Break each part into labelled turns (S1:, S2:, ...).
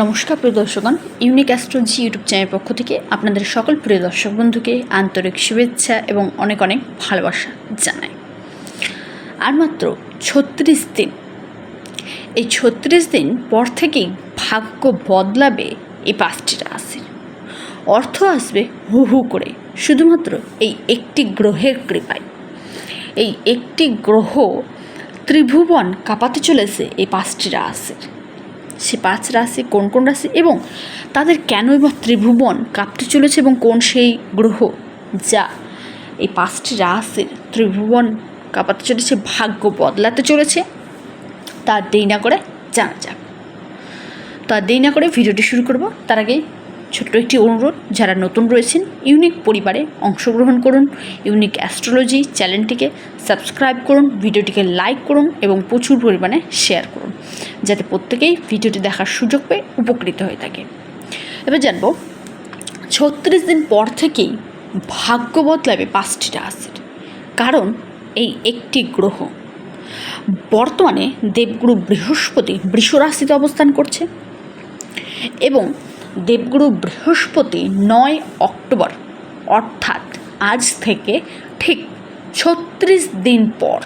S1: নমস্কার প্রিয় দর্শকগণ ইউনিক অ্যাস্ট্রোলজি ইউটিউব চ্যানেলের পক্ষ থেকে আপনাদের সকল প্রিয় দর্শক বন্ধুকে আন্তরিক শুভেচ্ছা এবং অনেক অনেক ভালোবাসা জানাই। আর মাত্র ছত্রিশ দিন, এই ছত্রিশ দিন পর থেকেই ভাগ্য বদলাবে এই পাঁচটি রাশির অর্থ আসবে হু হু করে, শুধুমাত্র এই একটি গ্রহের কৃপায়। এই একটি গ্রহ ত্রিভুবন কাঁপাতে চলেছে এই পাঁচটি রাশির। সে পাঁচ রাশি, কোন কোন রাশি এবং তাদের কেনই বা ত্রিভুবন কাঁপতে চলেছে এবং কোন সেই গ্রহ যা এই পাঁচটি রাশির ত্রিভুবন কাঁপাতে চলেছে, ভাগ্য বদলাতে চলেছে, তা দেরি না করে জানা যাক। তা দেই না করে ভিডিওটি শুরু করব। তার আগে ছোট্ট একটি অনুরোধ, যারা নতুন রয়েছেন, ইউনিক পরিবারে অংশগ্রহণ করুন, ইউনিক অ্যাস্ট্রোলজি চ্যানেলটিকে সাবস্ক্রাইব করুন, ভিডিওটিকে লাইক করুন এবং প্রচুর পরিমাণে শেয়ার করুন, যাতে প্রত্যেকেই ভিডিওটি দেখার সুযোগ পেয়ে উপকৃত হয়ে থাকে। এবার জানব, ছত্রিশ দিন পর থেকেই ভাগ্য বদলাবে পাঁচটি রাশির কারণ এই একটি গ্রহ। বর্তমানে দেবগুরু বৃহস্পতি বৃষ রাশিতে অবস্থান করছে এবং দেবগুরু বৃহস্পতি নয় অক্টোবর, অর্থাৎ আজ থেকে ঠিক ছত্রিশ দিন পর।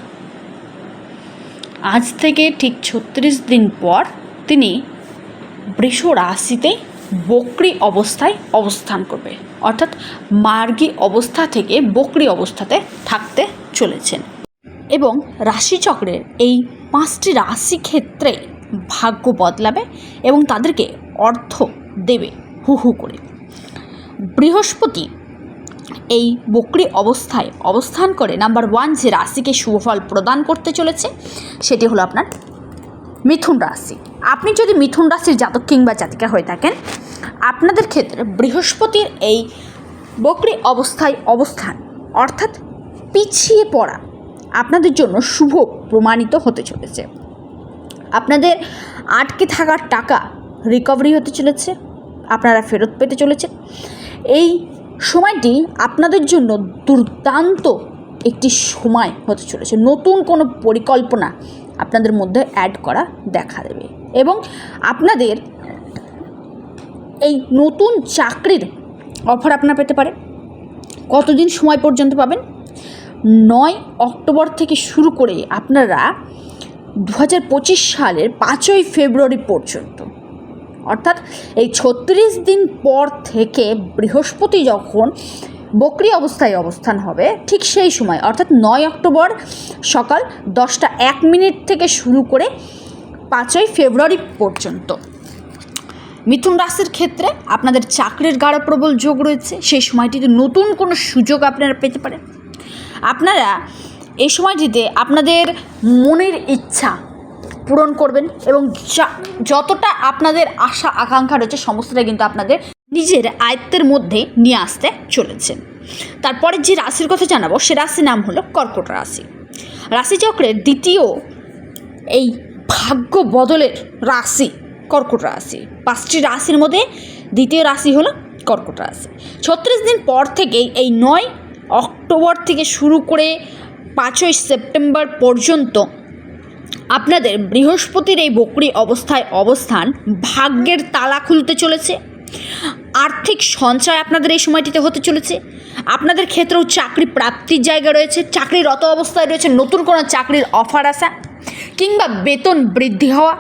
S1: আজ থেকে ঠিক ছত্রিশ দিন পর তিনি বৃষ রাশিতে বকরি অবস্থায় অবস্থান করবে, অর্থাৎ মার্গী অবস্থা থেকে বকরি অবস্থাতে থাকতে চলেছেন। এবং রাশিচক্রের এই পাঁচটি রাশি ক্ষেত্রে ভাগ্য বদলাবে এবং তাদেরকে অর্থ দেবে, হু হু করে। বৃহস্পতি এই বকরি অবস্থায় অবস্থান করে নাম্বার ওয়ান যে রাশিকে শুভফল প্রদান করতে চলেছে, সেটি হলো আপনার মিথুন রাশি। আপনি যদি মিথুন রাশির জাতক কিংবা জাতিকা হয়ে থাকেন, আপনাদের ক্ষেত্রে বৃহস্পতির এই বকরি অবস্থায় অবস্থান, অর্থাৎ পিছিয়ে পড়া, আপনাদের জন্য শুভ প্রমাণিত হতে চলেছে। আপনাদের আটকে থাকার টাকা রিকভারি হতে চলেছে আপনারা ফেরত পেতে চলেছে এই সময়টি আপনাদের জন্য দুর্দান্ত একটি সময় হতে চলেছে। নতুন কোনো পরিকল্পনা আপনাদের মধ্যে অ্যাড করা দেখা দেবে এবং আপনাদের এই নতুন চাকরির অফার আপনারা পেতে পারে কতদিন সময় পর্যন্ত পাবেন? নয় অক্টোবর থেকে শুরু করে আপনারা দু হাজার পঁচিশ সালের পাঁচই ফেব্রুয়ারি পর্যন্ত অর্থাৎ এই ছত্রিশ দিন পর থেকে বৃহস্পতি যখন বকরি অবস্থায় অবস্থান হবে, ঠিক সেই সময়, অর্থাৎ নয় অক্টোবর সকাল দশটা এক মিনিট থেকে শুরু করে পাঁচই ফেব্রুয়ারি পর্যন্ত। মিথুন রাশির ক্ষেত্রে আপনাদের চাকরির গাঢ় প্রবল যোগ রয়েছে, সেই সময়টিতে নতুন কোনো সুযোগ আপনারা পেতে পারেন। আপনারা এই সময়টিতে আপনাদের মনের ইচ্ছা পূরণ করবেন এবং যতটা আপনাদের আশা, আকাঙ্ক্ষা রয়েছে, সমস্তটা কিন্তু আপনাদের নিজের আয়ত্তের মধ্যে নিয়ে আসতে চলেছেন তারপরে যে রাশির কথা জানাব, সে রাশির নাম হলো কর্কট রাশি। রাশিচক্রের দ্বিতীয় এই ভাগ্য বদলের রাশি কর্কট রাশি। পাঁচটি রাশির মধ্যে দ্বিতীয় রাশি হলো কর্কট রাশি। ছত্রিশ দিন পর থেকেই এই নয় অক্টোবর থেকে শুরু করে পাঁচই সেপ্টেম্বর পর্যন্ত আপনাদের বৃহস্পতির এই বকরি অবস্থায় অবস্থান ভাগ্যের তালা খুলতে চলেছে। আর্থিক সঞ্চয় আপনাদের এই সময়টিতে হতে চলেছে। আপনাদের ক্ষেত্রেও চাকরি প্রাপ্তির জায়গা রয়েছে চাকরিরত অবস্থায় রয়েছে, নতুন কোনো চাকরির অফার আসা কিংবা বেতন বৃদ্ধি হওয়া,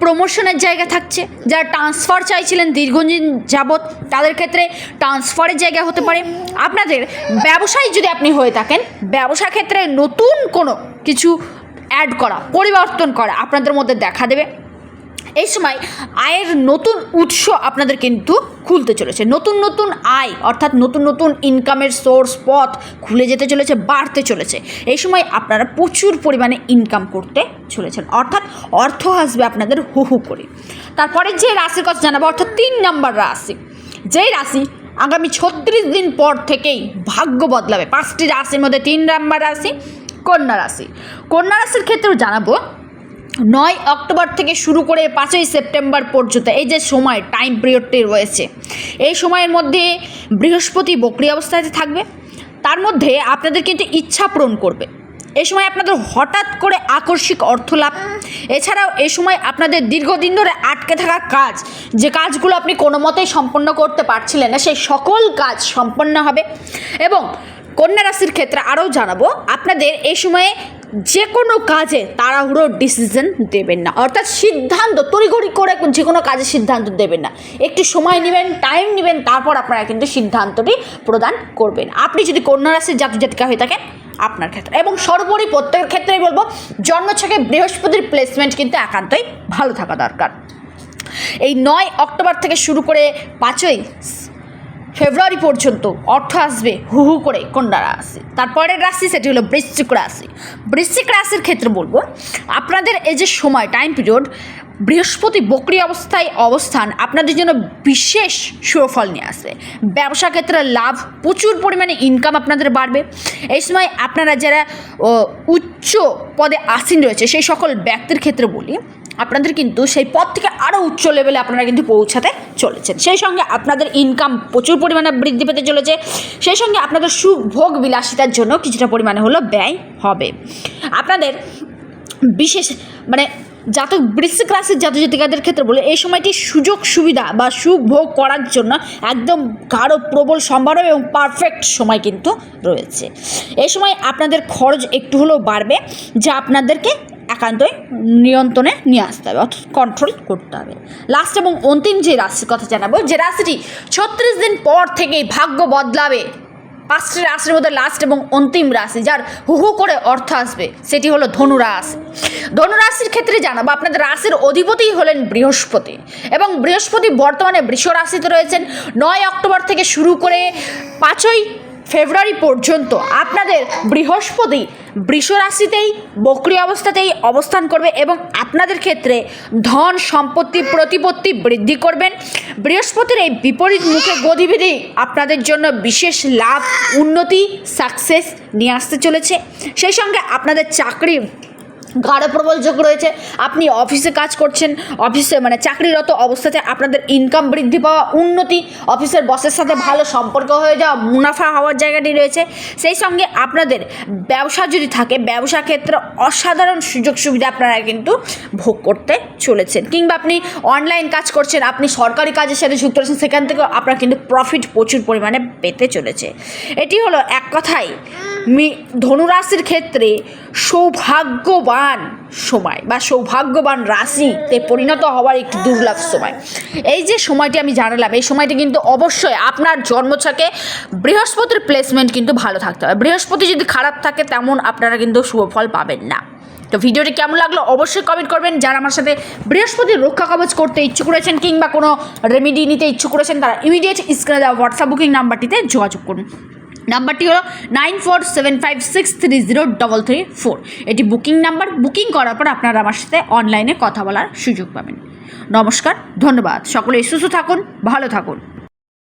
S1: প্রমোশনের জায়গা থাকছে। যারা ট্রান্সফার চাইছিলেন দীর্ঘদিন যাবৎ, তাদের ক্ষেত্রে ট্রান্সফারের জায়গা হতে পারে। আপনাদের ব্যবসায়ী যদি আপনি হয়ে থাকেন, ব্যবসা ক্ষেত্রে নতুন কোনো কিছু অ্যাড করা, পরিবর্তন করা আপনাদের মধ্যে দেখা দেবে। এই সময় আয়ের নতুন উৎস আপনাদের কিন্তু খুলতে চলেছে। নতুন নতুন আয়, অর্থাৎ নতুন নতুন ইনকামের সোর্স পথ খুলে যেতে চলেছে, বাড়তে চলেছে। এই সময় আপনারা প্রচুর পরিমাণে ইনকাম করতে চলেছেন। অর্থাৎ অর্থ আসবে আপনাদের হু হু করে। তারপরে যে রাশির কথা জানাব, অর্থাৎ তিন নম্বর রাশি। যেই রাশি আগামী ছত্রিশ দিন পর থেকেই ভাগ্য বদলাবে। পাঁচটি রাশির মধ্যে তিন নম্বর রাশি কন্যা রাশি। কন্যা রাশির ক্ষেত্রেও জানাব, নয় অক্টোবর থেকে শুরু করে পাঁচই সেপ্টেম্বর পর্যন্ত এই যে সময় টাইম পিরিয়ডটি রয়েছে, এই সময়ের মধ্যে বৃহস্পতি বকরি অবস্থাতে থাকবে। তার মধ্যে আপনাদের কিন্তু ইচ্ছা পূরণ করবে। এই সময় আপনাদের হঠাৎ করে আকস্মিক অর্থ লাভ এছাড়াও এই সময় আপনাদের দীর্ঘদিন ধরে আটকে থাকা কাজ, যে কাজগুলো আপনি কোনো মতেই সম্পন্ন করতে পারছিলেন না, সেই সকল কাজ সম্পন্ন হবে। এবং কন্যা রাশির ক্ষেত্রে আরও জানাব, আপনাদের এই সময়ে যে কোনো কাজে তাড়াহুড়ো ডিসিশন দেবেন না। অর্থাৎ সিদ্ধান্ত, তড়িঘড়ি করে যে কোনো কাজে সিদ্ধান্ত দেবেন না। একটু সময় নেবেন টাইম নেবেন, তারপর আপনারা কিন্তু সিদ্ধান্তটি প্রদান করবেন। আপনি যদি কন্যা রাশির জাতক জাতিকা হয়ে থাকেন, আপনার ক্ষেত্রে। এবং সর্বোপরি প্রত্যেকের ক্ষেত্রেই বলব, জন্মছকে বৃহস্পতির প্লেসমেন্ট কিন্তু একান্তই ভালো থাকা দরকার। এই নয় অক্টোবর থেকে শুরু করে পাঁচই ফেব্রুয়ারি পর্যন্ত অর্থ আসবে হু হু করে কন্যা রাশি তারপরের রাশি সেটি হলো বৃশ্চিক রাশি। বৃশ্চিক রাশির ক্ষেত্রে বলব, আপনাদের এই যে সময় টাইম পিরিয়ড বৃহস্পতি বকরি অবস্থায় অবস্থান আপনাদের জন্য বিশেষ সুফল নিয়ে আসবে। ব্যবসা ক্ষেত্রে লাভ প্রচুর পরিমাণে ইনকাম আপনাদের বাড়বে। এই সময় আপনারা যারা উচ্চ পদে আসীন রয়েছে, সেই সকল ব্যক্তির ক্ষেত্রে বলি, আপনাদের কিন্তু সেই পদ থেকে আরও উচ্চ লেভেলে আপনারা কিন্তু পৌঁছাতে চলেছেন। সেই সঙ্গে আপনাদের ইনকাম প্রচুর পরিমাণে বৃদ্ধি পেতে চলেছে। সেই সঙ্গে আপনাদের সুখ ভোগ বিলাসিতার জন্য কিছুটা পরিমাণে হলো ব্যয় হবে। আপনাদের বিশেষ মানে জাতক বৃশ্চিক রাশির জাতক জাতিকাদের ক্ষেত্রে বলে, এই সময়টি সুযোগ সুবিধা বা সুখ ভোগ করার জন্য একদম গাঢ়, প্রবল সম্ভাবনা এবং পারফেক্ট সময় কিন্তু রয়েছে। এই সময় আপনাদের খরচ একটু হলেও বাড়বে, যা আপনাদেরকে একান্তই নিয়ন্ত্রণে নিয়ে আসতে হবে, অর্থাৎ কন্ট্রোল করতে হবে। লাস্ট এবং অন্তিম যে রাশির কথা জানাব, যে রাশিটি ছত্রিশ দিন পর থেকেই ভাগ্য বদলাবে। পাঁচটি রাশির মধ্যে লাস্ট এবং অন্তিম রাশি, যার হু হু করে অর্থ আসবে, সেটি হলো ধনু রাশি ধনু রাশির ক্ষেত্রে জানাব, আপনাদের রাশির অধিপতি হলেন বৃহস্পতি এবং বৃহস্পতি বর্তমানে বৃষ রাশিতে রয়েছেন। নয় অক্টোবর থেকে শুরু করে পাঁচই ফেব্রুয়ারি পর্যন্ত আপনাদের বৃহস্পতি বৃষরাশিতেই বক্রি অবস্থাতেই অবস্থান করবে এবং আপনাদের ক্ষেত্রে ধন সম্পত্তি প্রতিপত্তি বৃদ্ধি করবেন বৃহস্পতির এই বিপরীত মুখে গতিবিধি আপনাদের জন্য বিশেষ লাভ, উন্নতি সাকসেস নিয়ে আসতে চলেছে। সেই সঙ্গে আপনাদের চাকরি গাঢ় প্রবল যোগ রয়েছে। আপনি অফিসে কাজ করছেন, অফিসে মানে চাকরিরত অবস্থাতে আপনাদের ইনকাম বৃদ্ধি পাওয়া, উন্নতি, অফিসের বসের সাথে ভালো সম্পর্ক হয়ে যাওয়া, মুনাফা হওয়ার জায়গাটি রয়েছে। সেই সঙ্গে আপনাদের ব্যবসা যদি থাকে, ব্যবসা ক্ষেত্রে অসাধারণ সুযোগ সুবিধা আপনারা কিন্তু ভোগ করতে চলেছেন। কিংবা আপনি অনলাইন কাজ করছেন, আপনি সরকারি কাজের সাথে যুক্ত রয়েছেন, সেখান থেকেও আপনার কিন্তু প্রফিট প্রচুর পরিমাণে পেতে চলেছে। এটি হলো এক কথায় মি ধনুরাশির ক্ষেত্রে সৌভাগ্যবান সময় বা সৌভাগ্যবান রাশিতে পরিণত হওয়ার একটি দুর্লভ সময়। এই যে সময়টি আমি জানালাম, এই সময়টি কিন্তু অবশ্যই আপনার জন্মছকে বৃহস্পতির প্লেসমেন্ট কিন্তু ভালো থাকতে হবে। বৃহস্পতি যদি খারাপ থাকে, তেমন আপনারা কিন্তু শুভফল পাবেন না। তো ভিডিওটি কেমন লাগল অবশ্যই কমেন্ট করবেন। যারা আমার সাথে বৃহস্পতির রক্ষা কবচ করতে ইচ্ছুক করেছেন কিংবা কোনো রেমেডি নিতে ইচ্ছুক করেছেন তারা ইমিডিয়েট স্ক্রিনে দেওয়া হোয়াটসঅ্যাপ বুকিং নাম্বারটিতে যোগাযোগ করুন। নাম্বারটি হলো nine four seven five six three zero double three four. এটি বুকিং নাম্বার। বুকিং করার পর আপনারা আমার সাথে অনলাইনে কথা বলার সুযোগ পাবেন। নমস্কার, ধন্যবাদ। সকলে সুস্থ থাকুন, ভালো থাকুন।